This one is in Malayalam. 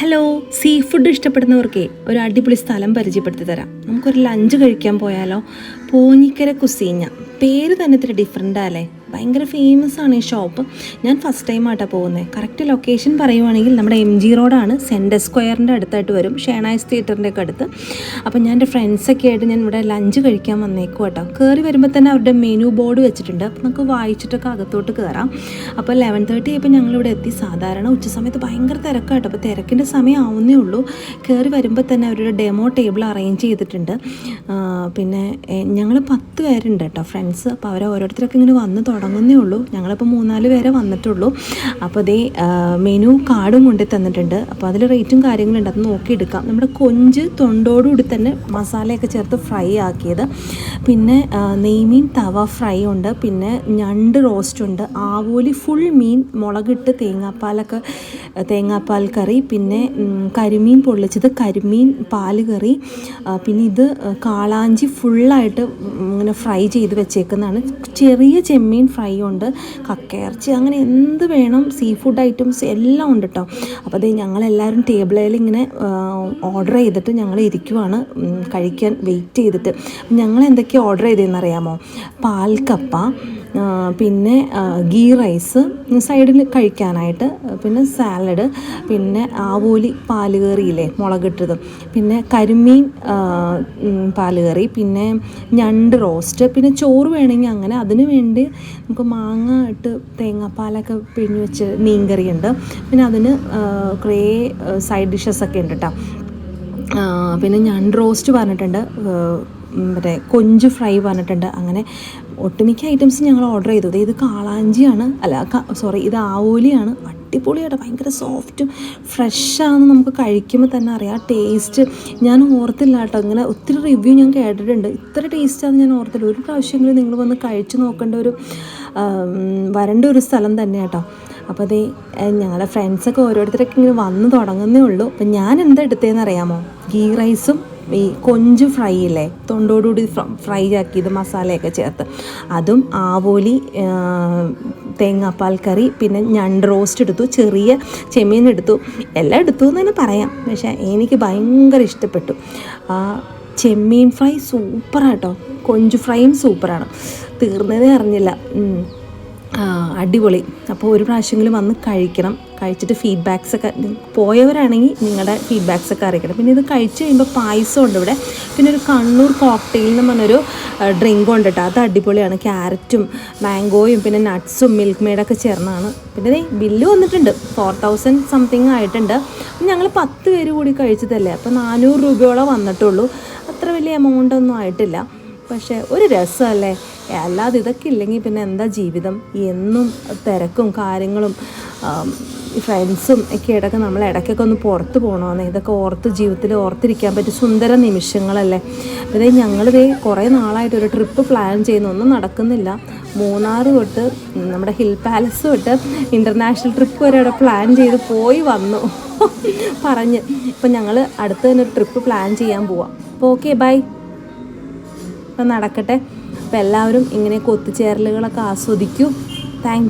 ഹലോ സീ ഫുഡ് ഇഷ്ടപ്പെടുന്നവർക്കേ ഒരു അടിപൊളി സ്ഥലം പരിചയപ്പെടുത്തി തരാം. നമുക്കൊരു ലഞ്ച് കഴിക്കാൻ പോയാലോ? പോഞ്ഞിക്കര കുസീഞ്ഞ പേര് തന്നെ ഇത്ര ഡിഫറെന്റ് ഭയങ്കര ഫേമസ് ആണ് ഈ ഷോപ്പ് ഞാൻ ഫസ്റ്റ് ടൈം ആട്ടാ പോകുന്നത് കറക്റ്റ് ലൊക്കേഷൻ പറയുവാണെങ്കിൽ നമ്മുടെ എം ജി റോഡാണ് സെന്റർ സ്ക്വയറിന്റെ അടുത്തായിട്ട് വരും. ഷേണായ്സ് തിയേറ്ററിന്റെ ഒക്കെ അടുത്ത്. അപ്പോൾ ഞാൻ എന്റെ ഫ്രണ്ട്സൊക്കെ ആയിട്ട് ഞാൻ ഇവിടെ ലഞ്ച് കഴിക്കാൻ വന്നേക്കും കേട്ടോ കയറി വരുമ്പോൾ തന്നെ അവരുടെ മെനു ബോർഡ് വെച്ചിട്ടുണ്ട്. അപ്പോൾ നമുക്ക് വായിച്ചിട്ടൊക്കെ അകത്തോട്ട് കയറാം അപ്പോൾ ലെവൻ തേർട്ടി ആയപ്പോൾ ഞങ്ങളിവിടെ എത്തി. സാധാരണ ഉച്ച സമയത്ത് ഭയങ്കര തിരക്കാട്ടോ അപ്പോൾ തിരക്കിന്റെ സമയം ആവുന്നേ ഉള്ളൂ. കയറി വരുമ്പോൾ തന്നെ അവരുടെ ഡെമോ ടേബിൾ അറേഞ്ച് ചെയ്തിട്ടുണ്ട്. പിന്നെ ഞങ്ങൾ പത്ത് പേരുണ്ട് കേട്ടോ ഫ്രണ്ട്സ് അപ്പോൾ അവർ ഓരോരുത്തരൊക്കെ ഇങ്ങനെ വന്ന് തുടങ്ങുന്നേ ഉള്ളൂ. ഞങ്ങളിപ്പോൾ മൂന്നാൽ പേരെ വന്നിട്ടുള്ളൂ. അപ്പോൾ അതേ മെനു കാർഡും കൊണ്ടു തന്നിട്ടുണ്ട്. അപ്പോൾ അതിൽ റേറ്റും കാര്യങ്ങളും കാര്യങ്ങളുണ്ട്. അത് നോക്കിയെടുക്കാം. നമ്മുടെ കൊഞ്ച് തൊണ്ടോടുകൂടി തന്നെ മസാലയൊക്കെ ചേർത്ത് ഫ്രൈ ആക്കിയത്. പിന്നെ നെയ്മീൻ തവ ഫ്രൈ ഉണ്ട്. പിന്നെ ഞണ്ട് റോസ്റ്റ് ഉണ്ട്. ആവോലി ഫുൾ മീൻ മുളകിട്ട് തേങ്ങാപ്പാലൊക്കെ തേങ്ങാപ്പാൽ കറി പിന്നെ കരിമീൻ പൊള്ളിച്ചത് കരിമീൻ പാൽ കറി പിന്നെ ഇത് കാളാഞ്ചി ഫുള്ളായിട്ട് ഇങ്ങനെ ഫ്രൈ ചെയ്ത് വെച്ചേക്കുന്നതാണ്. ചെറിയ ചെമ്മീൻ ഫ്രൈ ഉണ്ട് കക്കയിറച്ചി അങ്ങനെ എന്ത് വേണം സീ ഫുഡ് ഐറ്റംസ് എല്ലാം ഉണ്ട് കേട്ടോ അപ്പോൾ അത് ഞങ്ങളെല്ലാവരും ടേബിളിൽ ഇങ്ങനെ ഓർഡർ ചെയ്തിട്ട് ഞങ്ങൾ ഇരിക്കുവാണ് കഴിക്കാൻ വെയിറ്റ് ചെയ്തിട്ട്. ഞങ്ങൾ എന്തൊക്കെയാണ് ഓർഡർ ചെയ്തതെന്ന് അറിയാമോ പാൽക്കപ്പ പിന്നെ ഗീ റൈസ് സൈഡിൽ കഴിക്കാനായിട്ട് പിന്നെ സാലഡ് പിന്നെ ആവോലി പാലുകറിയില്ലേ മുളകിട്ടത്. പിന്നെ കരിമീൻ പാലുകറി പിന്നെ ഞണ്ട് റോസ്റ്റ് പിന്നെ ചോറ് വേണമെങ്കിൽ അങ്ങനെ അതിന് വേണ്ടി നമുക്ക് മാങ്ങ ഇട്ട് തേങ്ങാപ്പാലൊക്കെ പിഴിഞ്ഞ് വെച്ച് മീൻകറി ഉണ്ട് പിന്നെ അതിന് കുറേ സൈഡ് ഡിഷസ് ഒക്കെ ഉണ്ട് കേട്ടോ പിന്നെ ഞാൻ റോസ്റ്റ് പറഞ്ഞിട്ടുണ്ട് മറ്റേ കൊഞ്ച് ഫ്രൈ പറഞ്ഞിട്ടുണ്ട്. അങ്ങനെ ഒട്ടുമിക്ക ഐറ്റംസ് ഞങ്ങൾ ഓർഡർ ചെയ്തു. ദേ ഇത് കാളാഞ്ചിയാണ് അല്ല സോറി ഇത് ആവോലിയാണ് അടിപൊളിയായിട്ട് ഭയങ്കര സോഫ്റ്റും ഫ്രഷാണെന്ന് നമുക്ക് കഴിക്കുമ്പോൾ തന്നെ അറിയാം. ആ ടേസ്റ്റ് ഞാൻ ഓർത്തില്ല കേട്ടോ ഇങ്ങനെ ഒത്തിരി റിവ്യൂ ഞാൻ കേട്ടിട്ടുണ്ട്. ഇത്ര ടേസ്റ്റാണെന്ന് ഞാൻ ഓർത്തില്ല. ഒരു പ്രാവശ്യമെങ്കിലും നിങ്ങൾ വന്ന് കഴിച്ചു നോക്കേണ്ട ഒരു വരേണ്ട ഒരു സ്ഥലം തന്നെ കേട്ടോ അപ്പോൾ അതേ ഞങ്ങളുടെ ഫ്രണ്ട്സൊക്കെ ഓരോരുത്തരൊക്കെ ഇങ്ങനെ വന്ന് തുടങ്ങുന്നേ ഉള്ളൂ. അപ്പം ഞാൻ എന്താ എടുത്തതെന്ന് അറിയാമോ? ഗീ റൈസും ഈ കൊഞ്ച് ഫ്രൈ ഇല്ലേ? തൊണ്ടോടുകൂടി ഫ്രൈ ആക്കിയത് മസാലയൊക്കെ ചേർത്ത്. അതും ആവോലി തേങ്ങാപ്പാൽ കറി പിന്നെ ഞണ്ട് റോസ്റ്റ് എടുത്തു ചെറിയ ചെമ്മീൻ എടുത്തു. എല്ലാം എടുത്തു എന്ന് തന്നെ പറയാം. പക്ഷേ എനിക്ക് ഭയങ്കര ഇഷ്ടപ്പെട്ടു. ആ ചെമ്മീൻ ഫ്രൈ സൂപ്പറാട്ടോ. കൊഞ്ച് ഫ്രൈയും സൂപ്പറാണ്. തീർന്നതേ അറിഞ്ഞില്ല. അടിപൊളി. അപ്പോൾ ഒരു പ്രാവശ്യമെങ്കിലും വന്ന് കഴിക്കണം. കഴിച്ചിട്ട് ഫീഡ്ബാക്സ് ഒക്കെ പോയവരാണെങ്കിൽ നിങ്ങളുടെ ഫീഡ്ബാക്സ് ഒക്കെ അറിയിക്കണം. പിന്നെ ഇത് കഴിച്ച് കഴിയുമ്പോൾ പായസം ഉണ്ട് ഇവിടെ. പിന്നെ ഒരു കണ്ണൂർ കോക്ടെയിൽ എന്ന് പറഞ്ഞൊരു ഡ്രിങ്ക് ഉണ്ട് കേട്ടോ. അത് അടിപൊളിയാണ്. ക്യാരറ്റും മാംഗോയും പിന്നെ നട്ട്സും മിൽക്ക് മെയ്ഡൊക്കെ ചേർന്നാണ്. പിന്നെ ബില്ല് വന്നിട്ടുണ്ട്. ഫോർ തൗസൻഡ് സംതിങ് ആയിട്ടുണ്ട്. ഞങ്ങൾ പത്ത് പേര് കൂടി കഴിച്ചതല്ലേ? അപ്പോൾ നാനൂറ് രൂപയോളം വന്നിട്ടുള്ളൂ. അത്ര വലിയ എമൗണ്ട് ഒന്നും ആയിട്ടില്ല. പക്ഷേ ഒരു രസമല്ലേ? അല്ലാതെ ഇതൊക്കെ ഇല്ലെങ്കിൽ പിന്നെ എന്താ ജീവിതം? എന്നും തിരക്കും കാര്യങ്ങളും ഫ്രണ്ട്സും ഒക്കെ ഇടയ്ക്ക് നമ്മൾ ഇടയ്ക്കൊക്കെ ഒന്ന് പുറത്ത് പോകണമെന്ന്. ഇതൊക്കെ ഓർത്ത് ജീവിതത്തിൽ ഓർത്തിരിക്കാൻ പറ്റിയ സുന്ദര നിമിഷങ്ങളല്ലേ? ഇതേ ഞങ്ങളിതേ കുറേ നാളായിട്ട് ഒരു ട്രിപ്പ് പ്ലാൻ ചെയ്യുന്ന. ഒന്നും നടക്കുന്നില്ല. മൂന്നാർ തൊട്ട് നമ്മുടെ ഹിൽ പാലസ് തൊട്ട് ഇന്റർനാഷണൽ ട്രിപ്പ് വരെ അവിടെ പ്ലാൻ ചെയ്ത് പോയി വന്നു. പറഞ്ഞ്. ഇപ്പം ഞങ്ങൾ അടുത്ത് തന്നെ ഒരു ട്രിപ്പ് പ്ലാൻ ചെയ്യാൻ പോവാം. അപ്പോൾ ഓക്കെ ബൈ നടക്കട്ടെ. അപ്പം എല്ലാവരും ഇങ്ങനെയൊക്കെ ഒത്തുചേരലുകളൊക്കെ ആസ്വദിക്കൂ. താങ്ക്